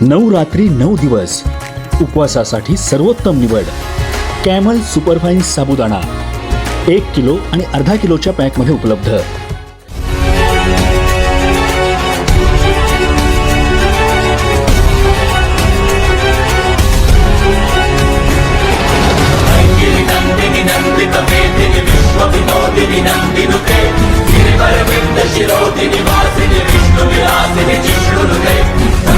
नऊ रात्री नऊ दिवस. उपवासासाठी सर्वोत्तम निवड. कॅमल सुपरफाईन साबुदाणा. एक किलो आणि अर्धा किलोच्या पॅकमध्ये उपलब्ध.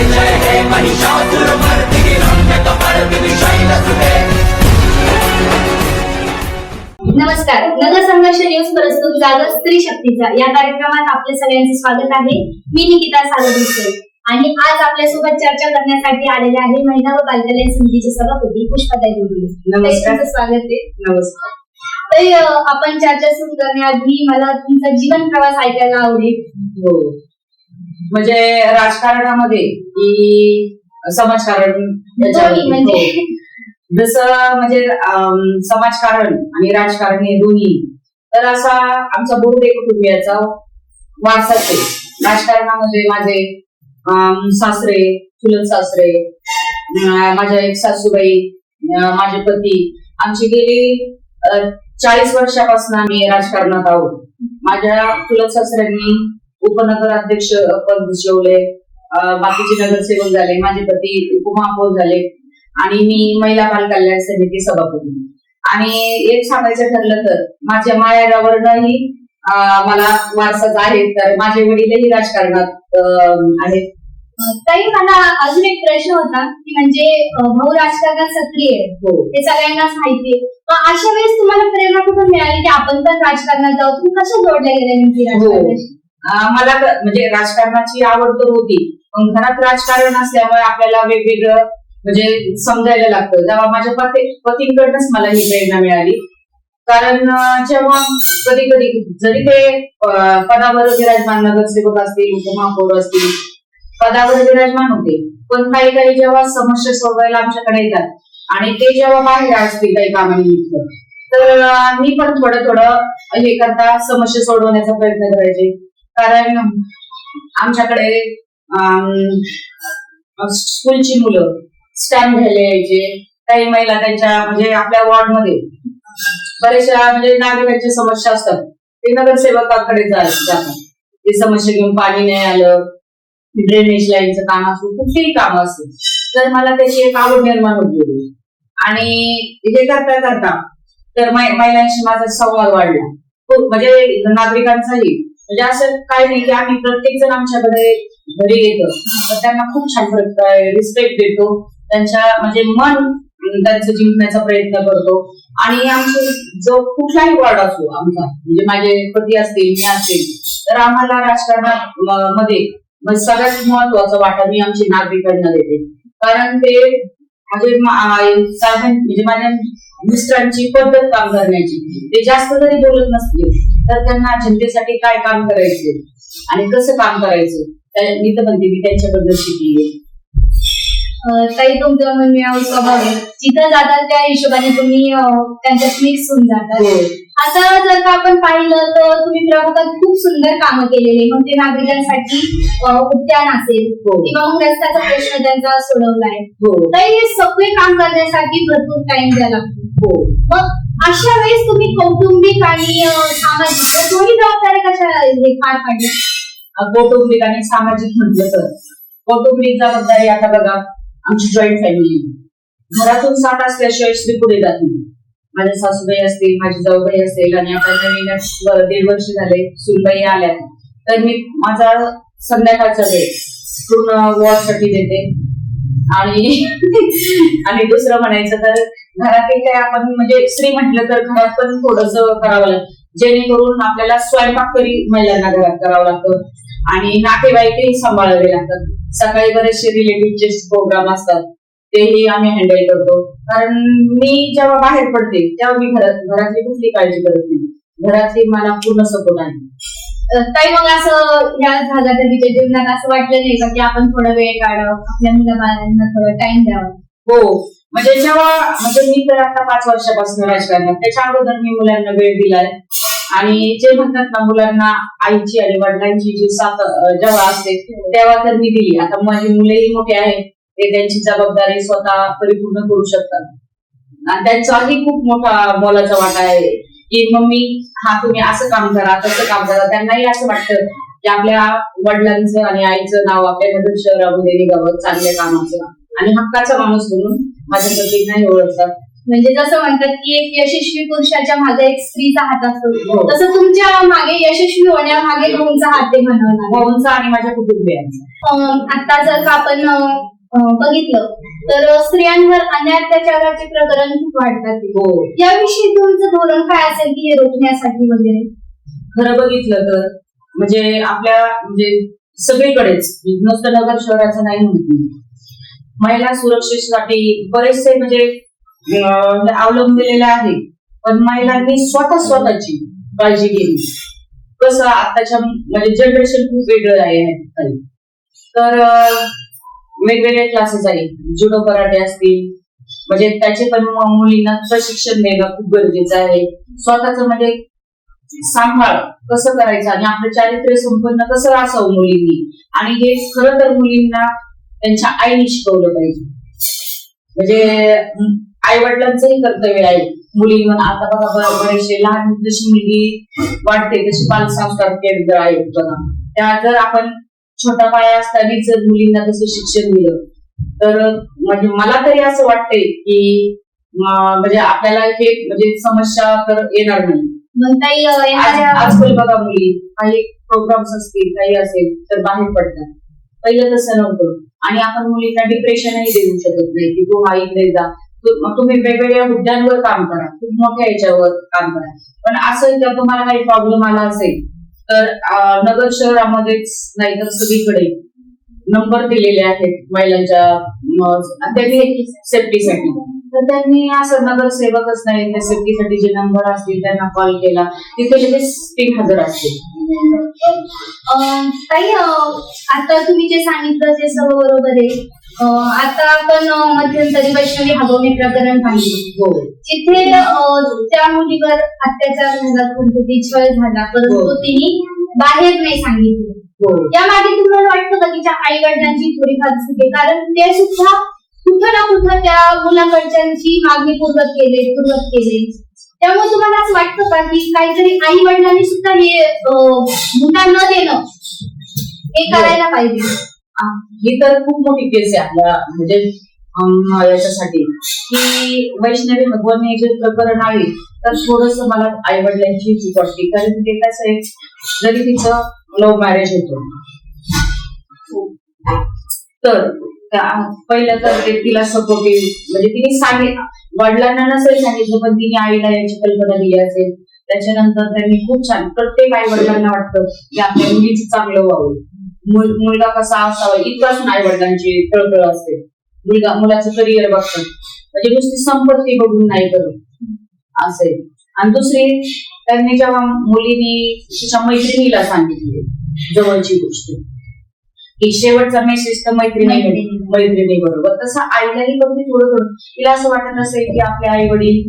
जय जय हे महिषासुरमर्दिनि रम्यकपर्दिनि शैलसुते नमस्कार. नगरसंघर्ष न्यूज प्रस्तुत जागर स्त्री शक्तीचा या कार्यक्रमात आपले सगळ्यांचे स्वागत आहे. मी निकिता सागरदुसे आणि आज आपल्यासोबत चर्चा करण्यासाठी आलेले आहे महिला व बालकल्याण समितीचे सभापती पुष्पाताई. तुमचं स्वागत आहे. नमस्कार. अं, आपण चर्चा सुरू करण्याआधी मला तुमचा जीवन प्रवास ऐकायला आवडेल. हो. म्हणजे राजकारणामध्ये की समाजकारण म्हणजे. हो. जसं म्हणजे समाजकारण आणि राजकारण हे दोन्ही. तर असा आमचा बोर्डे कुटुंबियाचा. वारसाच आहे. राजकारणामध्ये माझे सासरे चुलत सासरे माझ्या एक सासूबाई माझे पती. आमची गेली चाळीस वर्षापासून आम्ही राजकारणात आहोत. माझ्या चुलत सासऱ्यांनी उपनगर अध्यक्ष पद भूषवले बाकीचे नगरसेवक झाले माझे पती उपमहापौर झाले आणि मी महिला बाल कल्याण समिती सभापती. आणि एक सांगायचं ठरलं तर माझ्या माहेरावरनही अं, मला वारसाच आहे तर माझे वडीलही राजकारणात आहेत. ताई मला अजून एक प्रश्न होता की म्हणजे भाऊ राजकारणात सक्रिय आहे. हो. हे सगळ्यांनाच माहिती आहे. अशा वेळेस तुम्हाला प्रेरणा कुठून मिळाली की आपण पण राजकारणात जाऊ? तुम्ही कसं जोडले गेले नेमकी राजकारणाशी? अं, मला म्हणजे राजकारणाची आवड तर होती. पण घरात राजकारण असल्यामुळे आपल्याला वेगवेगळं म्हणजे समजायला लागतं. तेव्हा माझ्या पती पतींकडनंच मला ही प्रेरणा मिळाली. कारण जेव्हा कधी कधी जरी ते पदावर विराजमान नगरसेवक असतील उपमहापौर असतील पदावर विराजमान होते. पण काही काही जेव्हा समस्या सोडवायला आमच्याकडे येतात आणि ते जेव्हा बाहेर असतील काही कामानिमित्त तर मी पण थोडं थोडं हे करता समस्या सोडवण्याचा प्रयत्न करायचे. कारण आमच्याकडे अं, स्कूलची मुलं स्टॅम्प घ्यायला यायचे. काही महिला त्यांच्या म्हणजे आपल्या वॉर्डमध्ये बऱ्याचशा म्हणजे नागरिकांच्या समस्या असतात. ते नगरसेवकाकडे जातात. ते समस्या घेऊन पाणी नाही आलं ड्रेनेज लाईनचं काम असो कुठलीही काम असो. तर मला त्याची एक आवड निर्माण होत गेली आणि हे करता करता तर महिलांशी माझा संवाद वाढला. म्हणजे नागरिकांचाही म्हणजे असं काही नाही की आम्ही प्रत्येक जण आमच्याकडे घरी येतो. त्यांना खूप छान रिस्पेक्ट देतो. त्यांच्या म्हणजे मन त्यांचं जिंकण्याचा प्रयत्न करतो. आणि आमचे जो कुठलाही वॉर्ड असो आमचा म्हणजे माझे पती असतील मी असतील तर आम्हाला राजकारणात मध्ये म्हणजे सगळ्यात महत्त्वाचा वाटा मी आमची नागरिकांना देते. कारण ते म्हणजे म्हणजे माझ्या मिस्टरांची पद्धत काम करण्याची. ते जास्त जरी बोलत नसले तर त्यांना जनतेसाठी काय काम करायचे? आणि कसं काम करायचं? त्या- मी तर म्हणते मी त्यांच्याबद्दल शिकली ताई तुमचा मनमिळाव स्वभाव आहे जिथं जातात त्या हिशोबाने तुम्ही त्यांच्यात मिक्स होऊन जातात हो. आता जर का आपण पाहिलं तर तुम्ही प्रभागात खूप सुंदर कामं केलेली मग ते नागरिकांसाठी उद्यान असेल हो. किंवा मग रस्त्याचा प्रश्न त्यांचा सोडवलाय. हो. तर हे सगळे काम करण्यासाठी भरपूर टाइम द्यावा लागतो. हो. मग अशा वेळेस तुम्ही कौटुंबिक आणि सामाजिक या दोन्ही जबाबदाऱ्या कशा हे पार पाडल्या? कौटुंबिक आणि सामाजिक म्हटलं तर कौटुंबिक जबाबदारी आता बघा आमची जॉईंट फॅमिली घरातून साठ असल्याशिवाय स्त्री पुढे जात नाही. माझ्या सासूबाई असतील माझी जाऊबाई असेल आणि आता नवीन दीड वर्ष झाले सुनबाई आल्या तर मी माझा संध्याकाळचा वेळ पूर्ण वॉर्डसाठी देते. आणि आणि दुसरं म्हणायचं तर घरातील काय आपण म्हणजे स्त्री म्हटलं तर घरात पण थोडस करावं लागतं. जेणेकरून आपल्याला स्वयंपाक तरी महिलांना घरात करावं लागतं. आणि नातेवाईकही सांभाळावे लागतात. सकाळी बरेचसे रिलेटिव्हचे प्रोग्राम असतात. तेही आम्ही हँडल करतो. कारण मी जेव्हा बाहेर पडते तेव्हा मी घरात घरातली कुठली काळजी करत नाही. घरातली मला पूर्ण सपोर्ट आहे. काही मग असं या झागाच्या जीवनात असं वाटलं नाही का की आपण थोडा वेळ काढावं? आपल्या मुलाबाळांना थोडा टाइम द्यावा? हो. म्हणजे जेव्हा म्हणजे मी तर आता पाच वर्षापासून राजकारणात त्याच्या अगोदर मी मुलांना वेळ दिलाय. आणि जे म्हणतात ना मुलांना आईची आणि वडिलांची जी साथ जेव्हा असते तेव्हा तर मी दिली. आता माझी मुलेही मोठी आहेत ते त्यांची जबाबदारी स्वतः परिपूर्ण करू शकतात. आणि त्यांचाही खूप मोठा मोलाचा वाटा आहे की मम्मी हा तुम्ही असं काम करा तसं काम करा. त्यांनाही असं वाटतं की आपल्या वडिलांचं आणि आईचं नाव आपल्या नगर शहरामध्ये निघावं चांगल्या कामाचं. आणि हक्काचा माणूस म्हणून माझ्या पतींनाही ओळखतात. म्हणजे जसं म्हणतात की एक यशस्वी पुरुषाच्या मागे एक स्त्रीचा हात असतो. हो. तसं तुमच्या मागे यशस्वी होण्यामागे तुमचा हात आहे म्हणावं लागेल. भाऊंचा आणि माझ्या कुटुंबियांचा. आता जर का आपण बघितलं तर स्त्रियांवर अन्याय अत्याचाराचे प्रकरण खूप वाढतात. हो. याविषयी तुमचं धोरण काय असेल की हे रोखण्यासाठी वगैरे? खरं बघितलं तर म्हणजे आपल्या म्हणजे सगळीकडेच नुसतं नगर शहराचं नाही म्हणत महिला सुरक्षेसाठी बरेचसे म्हणजे म्हणजे अवलंबिलेला आहे. पण महिलांनी स्वतः स्वतःची काळजी घेतली. कसं आताच्या म्हणजे जनरेशन खूप वेगळं आहे. तर वेगवेगळे क्लासेस आहेत. जुडो कराटे असतील. म्हणजे त्याचे पण मुलींना प्रशिक्षण देणं खूप गरजेचं आहे. स्वतःच म्हणजे सांभाळ कसं करायचं आणि आपलं चारित्र्य संपन्न कसं असावं मुलींनी? आणि हे खरं तर मुलींना त्यांच्या आईने शिकवलं पाहिजे. म्हणजे आई वडिलांचंही कर्तव्य आहे. मुलींवर आता बघा बरेचसे लहान जशी मुलगी वाटते तशी बालसंस्कार केंद्र बघा. त्या जर आपण छोटा पाया असताना जर मुलींना तसं शिक्षण दिलं तर म्हणजे मला तरी असं वाटतंय की म्हणजे आपल्याला हे म्हणजे समस्या तर येणार नाही. आजकाल बघा मुली काही प्रोग्राम्स असतील काही असेल तर बाहेर पडतात. पहिलं तसं नव्हतं. आणि आपण मुलींना डिप्रेशनही देऊ शकत नाही की तू हा इकडे जा तुम्ही वेगवेगळ्या मुद्द्यांवर काम करा. खूप मोठ्या याच्यावर काम करा. पण असं जर तुम्हाला काही प्रॉब्लेम आला असेल तर नगर शहरामध्येच नाही तर सगळीकडे नंबर दिलेले आहेत महिलांच्या त्यांनी सेफ्टीसाठी तर त्यांनी असं नगरसेवकच नाही त्या सेफ्टीसाठी जे नंबर असतील त्यांना कॉल केला. तिथे लगेच तीन हजार असतील. ताई आता तुम्ही जे सांगितलं ते सर्व बरोबर आहे. आता आपण मध्यंतरी वैष्णवी हगवणे प्रकरण पाहिलं. हो. जिथे अं, त्या मुलीवर अत्याचार झाला घरगुती छळ झाला परंतु हो. तिने बाहेर नाही सांगितलं. हो. यामागे तुम्हाला वाटतं का तिच्या आई वडिलांची थोडीफार चूक कारण ते सुद्धा कुठं ना कुठं त्या मुलाकडच्यांची मागणी पूर्वक केले पूर्वक केले. त्यामुळे तुम्हाला असं वाटतं का की काहीतरी आई वडिलांनी सुद्धा हे मुद्दा न देणं हे. करायला पाहिजे? ही तर खूप मोठी केस आहे आपल्या म्हणजे याच्यासाठी. की वैष्णवी भगवान हे जे प्रकरण आहे तर थोडस मला आई वडिलांची चूक वाटते कारण ते कसं आहे जरी तिचं लव्ह मॅरेज होतो. तर त्या- पहिलं तर ते तिला सपोर्टिव्ह म्हणजे तिने सांगित वडिलांना नसेल सांगितलं पण तिने आईला याची कल्पना दिली असेल. त्याच्यानंतर त्यांनी खूप छान प्रत्येक आई वडिलांना वाटतं की आपल्या मुलीचं चांगलं व्हावं. मुलगा कसा असावा इथपासून आई वडिलांची तळतळ असते. मुलगा मुलाचं करिअर बघतात म्हणजे नुसती संपत्ती बघून नाही करत. असे. आणि दुसरी त्यांनी जेव्हा मुलीनी तिच्या मैत्रिणीला सांगितली जवळची गोष्ट की शेवटचा मेसेज तर मैत्रिणी मैत्रिणी. मैत्रिणी बरोबर. तसं आईलाही बघते थोडं थोडं तिला असं वाटत असेल की आपले आई वडील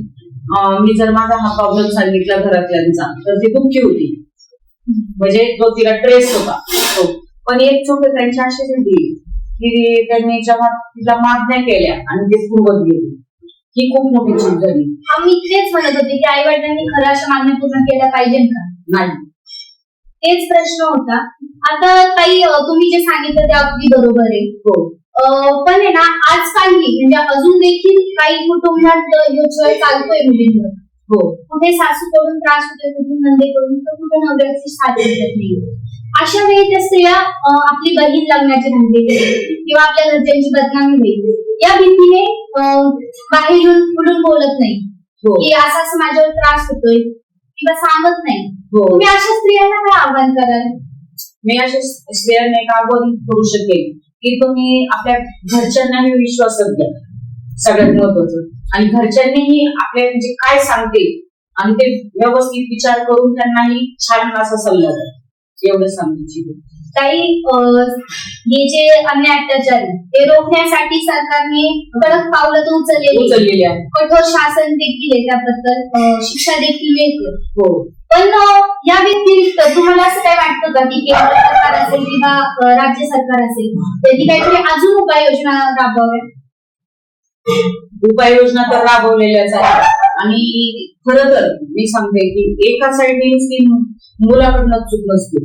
मी जर माझा हा प्रॉब्लेम सांगितला घरातल्यांचा तर ती दुःखी होती. म्हणजे तो तिला ट्रेस होता. पण एक चूक त्यांची अशी झाली की त्यांनी जेव्हा तिला मागण्या केल्या आणि ते पूर्वत गेली. ही खूप मोठी चूक झाली. हा मी तेच म्हणत होते की आई वडिलांनी खरं अशा मागण्या पूर्ण केल्या पाहिजे का? नाही. तेच प्रश्न होता. आता ताई तुम्ही जे सांगितलं ते अगदी बरोबर आहे. हो. अं, पण आहे ना आजकालही म्हणजे अजून देखील काही कुटुंबात छळ चालतोय मुलींवर. हो. कुठे सासूकडून त्रास होतोय कुठे नंदेकडून तर कुठे नवऱ्याची साथ नाही. अशा वेळी त्या स्त्रिया आपली बहीण लग्नाची म्हणते किंवा आपल्या घरच्यांची बदनामी होईल. या भीतीने बाहेर येऊन खुलून बोलत नाही. हो. की असं असं माझ्यावर त्रास होतोय किंवा सांगत नाही. हो. तुम्ही अशा स्त्रियांना काय आव्हान कराल? मी अशा स्त्रियांना एक आव्हान करू शकेल की तुम्ही आपल्या घरच्यांना विश्वासात घ्या. सगळ्यात महत्वाचं आणि घरच्यांनीही आपल्या म्हणजे काय सांगते आणि ते व्यवस्थित विचार करून त्यांनाही छान असा सल्ला द्या. एवढं सांगू इच्छिते काही हे जे अन्याय अत्याचार ते रोखण्यासाठी सरकारने कडक पावलं तर उचललेली आहे कठोर शासन देखील आहे त्याबद्दल शिक्षा देखील मिळते. हो. पण या व्यतिरिक्त तुम्हाला असं काय वाटतं का की केंद्र सरकार असेल किंवा राज्य सरकार असेल त्यांनी काहीतरी अजून उपाययोजना राबवाव्या उपाययोजना तर राबवलेल्याच आहेत. आणि खरं तर मी सांगते की एका साईडने ती मुलाकडनं चूक नसते.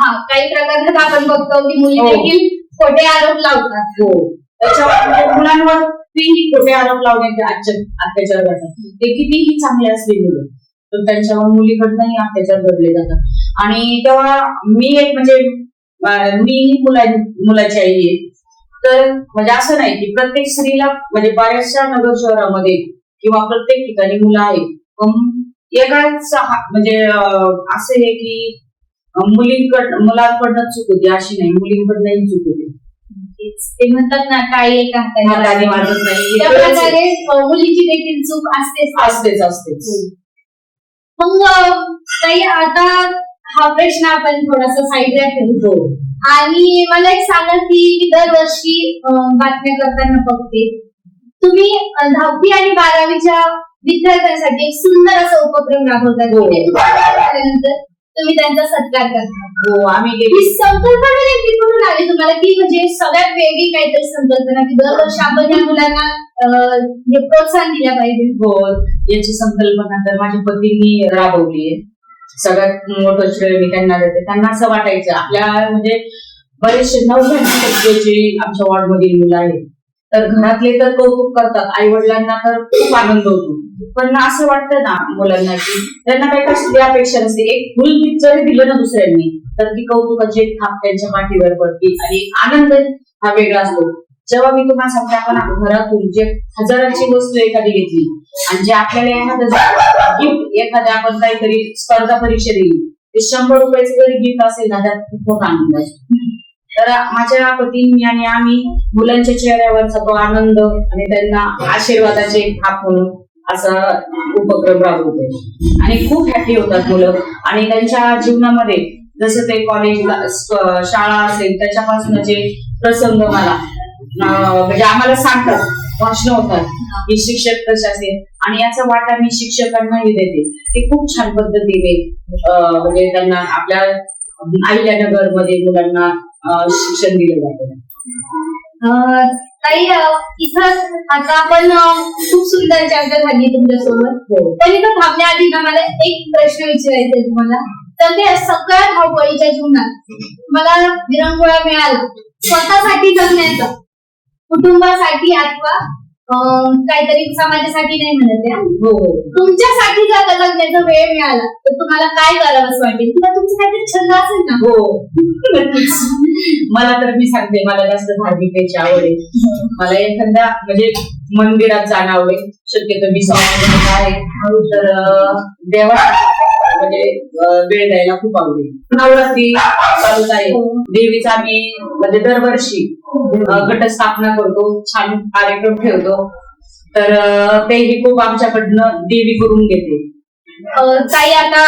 हा काही प्रकरणात आपण बघतो की मुली हो. देखील खोटे आरोप लावतात. हो. त्याच्यावर मुलांवर तेही खोटे आरोप लावण्याचे आजच्या अत्याचार घडतात ते कितीही चांगले असले मुलं तर त्यांच्यावर मुलीकडनंही अत्याचार घडले जातात. आणि तेव्हा मी एक म्हणजे मीही मुला मुलाची आई आहे. तर म्हणजे असं नाही की प्रत्येक स्त्रीला म्हणजे बऱ्याचशा नगर शहरामध्ये किंवा प्रत्येक ठिकाणी मुलं आहेत. पण एकाच हा- म्हणजे असं आहे की अं, मुलींकडनं मुलांकडनं चूक होती अशी नाही. मुलींकडनंही चूक होती. ते म्हणतात ना टाळी एका हाताने वाजते. नाही हे मुलीची देखील चूक असतेच. असतेच असतेच. मग अं, ताई आता हा प्रश्न आपण थोडासा साईडला ठेवू. हो. आणि मला एक सांगा की मी दरवर्षी बातम्या करताना बघते. तुम्ही दहावी आणि बारावीच्या विद्यार्थ्यांसाठी एक सुंदर असा उपक्रम राबवतात हो. की ते बारावी झाल्यानंतर तुम्ही त्यांचा सत्कार करता. हो आम्ही ही गेली संकल्पना नेमकी कुठून आली तुम्हाला की म्हणजे सगळ्यात वेगळी काहीतरी संकल्पना की दरवर्षी आपण या मुलांना अं, हे प्रोत्साहन दिलं पाहिजे. हो याची संकल्पना तर माझ्या पतींनी राबवली सगळ्यात मोठं श्रेय मी त्यांना देते. त्यांना असं वाटायचं आपल्या म्हणजे बरेचसे नव्याण्णव टक्केची आमच्या वॉर्ड मधील मुलं आहेत तर घरातले तर कौतुक करतात आई वडिलांना तर खूप आनंद होतो. पण असं वाटतं ना मुलांना की त्यांना काही कसली अपेक्षा नसते. एक फुल जरी दिलं ना दुसऱ्यांनी तर ती कौतुकाची एक थाप त्यांच्या पाठीवर पडते आणि आनंद हा वेगळा असतो. जेव्हा मी तुम्हाला सांगते आपण घरातून जे हजाराची वस्तू एखादी घेतली आणि जे आपल्याला एखादं गिफ्ट एखाद्या आपण काहीतरी स्पर्धा परीक्षा दिली ते शंभर रुपयाचं जरी गिफ्ट असेल ना त्यात खूप आनंद असतो. तर माझ्या पतींनी आणि आम्ही मुलांच्या चेहऱ्यावरचा तो आनंद आणि त्यांना आशीर्वादाचे हाक हात म्हणून असा उपक्रम राबवतो. आणि खूप हॅपी होतात मुलं. आणि त्यांच्या जीवनामध्ये जसं ते कॉलेज शाळा असेल त्याच्यापासून जे प्रसंग मला म्हणजे आम्हाला सांगतात भाषण होतात की शिक्षक कसे असेल आणि याचा वाटा मी शिक्षकांनाही देते. ते खूप छान पद्धतीने म्हणजे त्यांना आपल्या अहिल्यानगरमध्ये मुलांना शिक्षण दिलं जातं. ताई इथं आता आपण खूप सुंदर चर्चा झाली तुमच्यासोबत. हो. पण इथं थांबण्याआधी ना मला एक प्रश्न विचारायचा आहे तुम्हाला. तर ते सगळ्या धावपळीच्या जीवनात मला विरंगुळा मिळाला. स्वतःसाठी जगण्याचा कुटुंबासाठी अथवा काहीतरी समाजासाठी नाही म्हणत हा. हो. तुमच्यासाठी जर का जगण्याचा वेळ मिळाला तर तुम्हाला काय करावंच वाटेल किंवा तुमचं काहीतरी छंद असेल ना? हो. मला तर मी सांगते मला जास्त धार्मिक आवड आहे. मला एखाद्या म्हणजे मंदिरात जाणं आवडेल. शक्यतो मी स्वामी आहे. तर देवा म्हणजे वेळ द्यायला खूप आवडेल. नवरात्री चालूच आहे देवीचा आम्ही म्हणजे दरवर्षी घटस्थापना करतो छान कार्यक्रम ठेवतो. तर तेही खूप आमच्याकडनं देवी करून घेते. ताई आता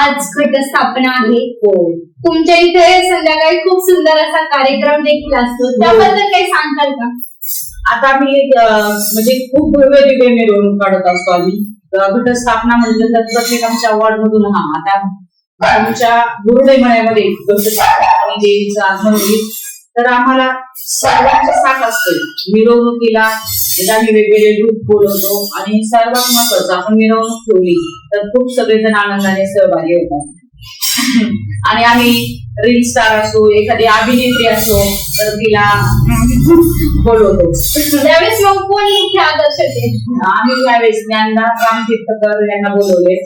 आज घटस्थापना आहे. हो. तुमच्या इथे संध्याकाळी खूप सुंदर असा कार्यक्रम देखील असतो. त्याबद्दल काही सांगताल का? आता आम्ही म्हणजे खूप भव्य दिव्य मिरवणूक काढत असतो आम्ही. घटस्थापना म्हणजे तर प्रत्येक आमच्या वॉर्ड मधून हा आता आमच्या गुरुदय मळ्यामध्ये देवीचं आगमन होईल. तर आम्हाला सर्वांचे साथ असते. मिरवणुकीला आम्ही वेगवेगळे ग्रुप बोलवतो आणि सर्वात महत्वाचं आपण मिरवणूक ठेवली तर खूप सगळेजण आनंदाने सहभागी होतात. आणि आम्ही रील स्टार असो एखादी अभिनेत्री असो तर तिला बोलवतो. त्यावेळेस मग कोण आहे आम्ही यावेळेस ज्ञानदा राम तीर्थकर यांना बोलवले.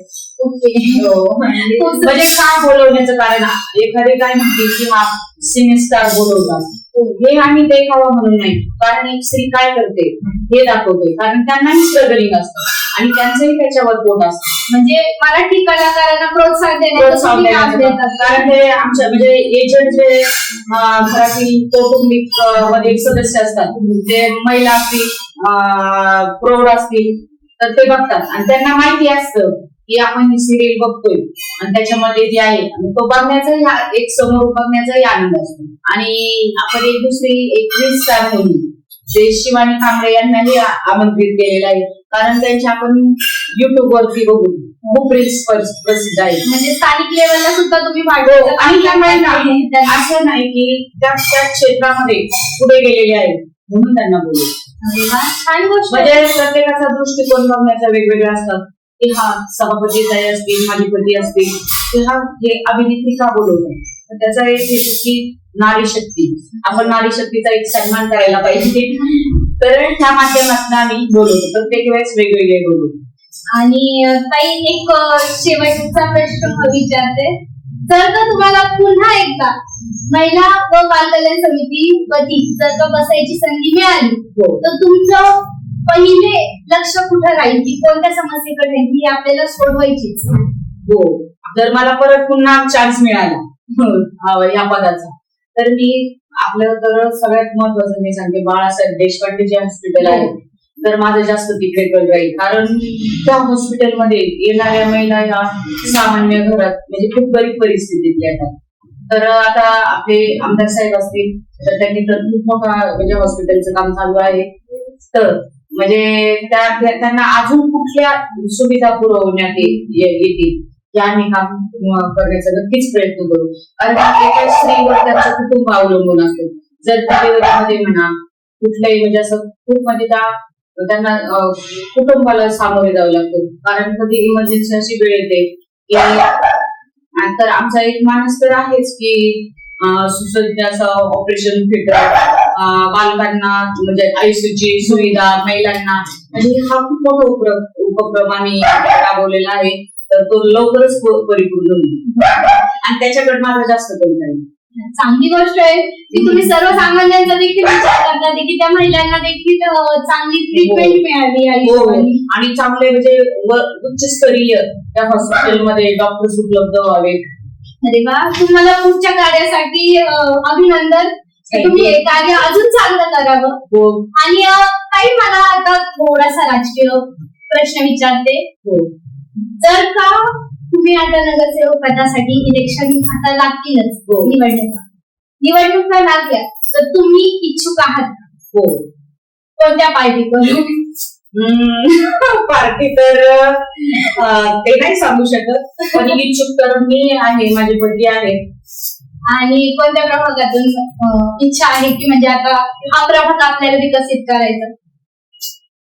ओके. म्हणजे का बोलवण्याचं कारण एखादे काय म्हणते की हा सिने स्टार बोलवतात. हे आम्ही देखावा म्हणून नाही. कारण एक स्त्री काय करते? हे दाखवते. कारण त्यांनाही स्ट्रगलिंग असतं. आणि त्यांचंही त्याच्यावर पोट असतं. म्हणजे मराठी कलाकारांना प्रोत्साहन देण्याचं देतात. कारण ते आमच्या म्हणजे एजंट जे घरातील कौटुंबिकमध्ये सदस्य असतात. ते महिला असतील प्रौढ असतील तर ते बघतात. आणि त्यांना माहिती असतं. की आपण ही सिरियल बघतोय. आणि त्याच्यामध्ये जे आहे तो बघण्याचाही हा एक समोर बघण्याचाही आनंद असतो. आणि आपण एक दुसरी एक स्टार म्हणून जे शिवानी कांबळे यांनाही आमंत्रित केलेलं आहे. कारण त्यांच्या आपण युट्यूब वरती बघू खूप रील्स प्रसिद्ध आहेत. म्हणजे स्थानिक लेवलला सुद्धा तुम्ही हो, पाठवता आणि त्या महिला त्यांना- असं नाही की त्या त्या क्षेत्रामध्ये पुढे गेलेले आहेत म्हणून त्यांना बोलू छान गोष्ट. आहे. म्हणजे प्रत्येकाचा दृष्टिकोन बघण्याचा वेगवेगळा असतात. की हा सभापती ताई असतील माझी पती असतील की हा अभिनेत्री का बोलवतात तर त्याचा एक हेतू की नारी शक्ती. आपण नारी शक्तीचा एक सन्मान करायला पाहिजे. तर त्या माध्यमातून आम्ही बोलवतो. प्रत्येक वेळेस वेगवेगळे बोलवतो. आणि ताई एक शेवटचा प्रश्न विचारते. जर का तुम्हाला पुन्हा एकदा महिला व बालकल्याण समिती पती जर का बसायची संधी मिळाली हो. तर तुमचं पहिले लक्ष कुठं राहील? की कोणत्या समस्येकडे राहील? ही आपल्याला सोडवायचीच हो. जर मला परत पुन्हा चान्स मिळाला. या पदाचा. तर मी आपलं तर सगळ्यात महत्वाचं मी सांगते बाळासाहेब देशपांडे जे हॉस्पिटल आहे तर माझं जास्त तिकडे कल राहील. कारण त्या हॉस्पिटलमध्ये येणाऱ्या महिला या सामान्य घरात म्हणजे खूप गरीब परिस्थितीत येतात तर आता आपले आमदार साहेब असतील तर त्यांनी तर खूप मोठा म्हणजे हॉस्पिटलचं काम चालू आहे. तर म्हणजे त्या त्यांना अजून कुठल्या सुविधा पुरवण्यात येतील या आम्ही काम करण्याचा नक्कीच प्रयत्न करू. कारण एका स्त्रीवर त्यांचं कुटुंब अवलंबून असतो. जर डिलिव्हरीमध्ये म्हणा कुठल्याही म्हणजे असं खूप म्हणजे त्या त्यांना कुटुंबाला सामोरे जावं लागतं. कारण कधी इमर्जन्सी अशी वेळ येते की तर आमचा एक माणूस तर आहेच की सुसज्ज असं ऑपरेशन थिएटर बालकांना म्हणजे आयसीयूची सुविधा महिलांना म्हणजे हा खूप मोठा उपक्रम उपक्रम आम्ही राबवलेला आहे. तर तो लवकरच परिपूर्ण होईल. आणि त्याच्याकडे माझा जास्त कल राहील चांगली गोष्ट आहे. की तुम्ही सर्वसामान्यांचा देखील विचार करता की त्या महिलांना देखील चांगली ट्रीटमेंट मिळावी या हो हिशोबाने. आणि चांगले म्हणजे उच्चस्तरीय त्या हॉस्पिटलमध्ये डॉक्टर्स उपलब्ध व्हावेत. अरे वा तुम्हाला पुढच्या कार्यासाठी अभिनंदन. तुम्ही हे कार्य अजून चांगलं करावं. हो. आणि काही मला आता थोडासा राजकीय प्रश्न विचारते. हो. जर का तुम्ही आता नगरसेवक पदासाठी इलेक्शन आता लागतीलच हो. निवडणुका. निवडणुका लागल्या तर तुम्ही इच्छुक आहात का? हो. कोणत्या पार्टीकडून? पार्टी तर ते नाही सांगू शकत. पण इच्छुक तर मी आहे माझे पती आहे. आणि कोणत्या प्रभागातून इच्छा आहे की म्हणजे आता हा प्रभाग आपल्याला विकसित करायचा?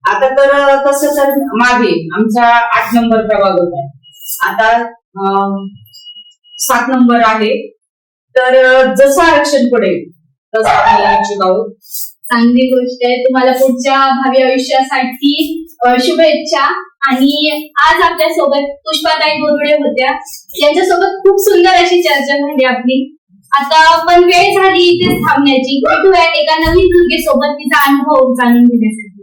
आता तर तसं तर मागे आमचा आठ नंबर प्रभाग होता. आता सात नंबर आहे. तर जसं आरक्षण पडेल तसं आम्ही इच्छुक आहोत. चांगली गोष्ट आहे. तुम्हाला पुढच्या भावी आयुष्यासाठी शुभेच्छा. आणि आज आपल्यासोबत पुष्पाताई बोरुडे होत्या. यांच्यासोबत खूप सुंदर अशी चर्चा झाली आपली. आता पण वेळ झाली इथेच थांबण्याची. भेटूया एका नवीन सोबत तिचा अनुभव जाणून घेण्यासाठी.